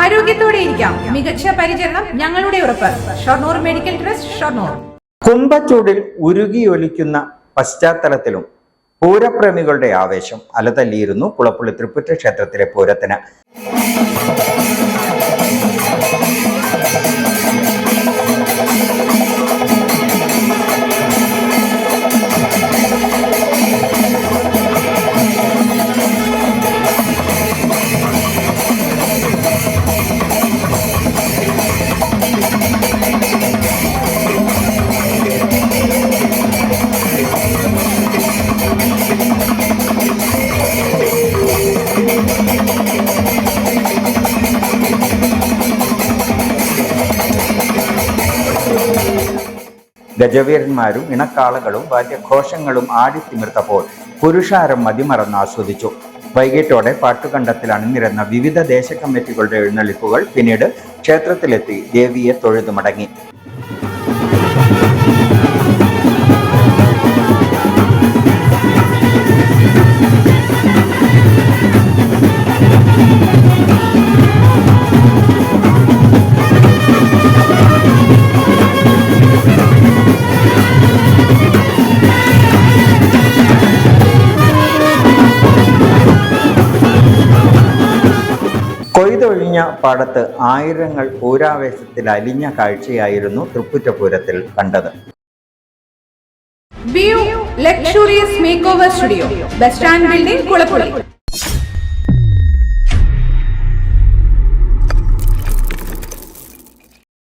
ആരോഗ്യത്തോടെ ഇരിക്കാം. മികച്ച പരിചരണം ഞങ്ങളുടെ ഉറപ്പ്. Shoranur medical trust Shoranur. കുംഭച്ചൂടിൽ ഉരുകിയൊലിക്കുന്ന പശ്ചാത്തലത്തിലും പൂരപ്രേമികളുടെ ആവേശം അലതല്ലിയിരുന്നു കുളപ്പുള്ളി തൃപ്പുറ്റ ക്ഷേത്രത്തിലെ പൂരത്തിന്. ഗജവീരന്മാരും ഇണക്കാളകളും വാദ്യഘോഷങ്ങളും ആടിത്തിമിർത്തപ്പോൾ പുരുഷാരം മതിമറന്ന് ആസ്വദിച്ചു. വൈകിട്ടോടെ പാട്ടുകണ്ടത്തിൽ അണിനിരന്ന വിവിധ ദേശ കമ്മിറ്റികളുടെ എഴുന്നള്ളിപ്പുകൾ പിന്നീട് ക്ഷേത്രത്തിലെത്തി ദേവിയെ തൊഴുതു മടങ്ങി കൊയ്തൊഴിഞ്ഞ പാടത്ത് ആയിരങ്ങൾ പൂരാവേശത്തിൽ അലിഞ്ഞ കാഴ്ചയായിരുന്നു തൃപ്പുറ്റപൂരത്തിൽ കണ്ടത്. Luxurious makeover studio bus stand building Kulappully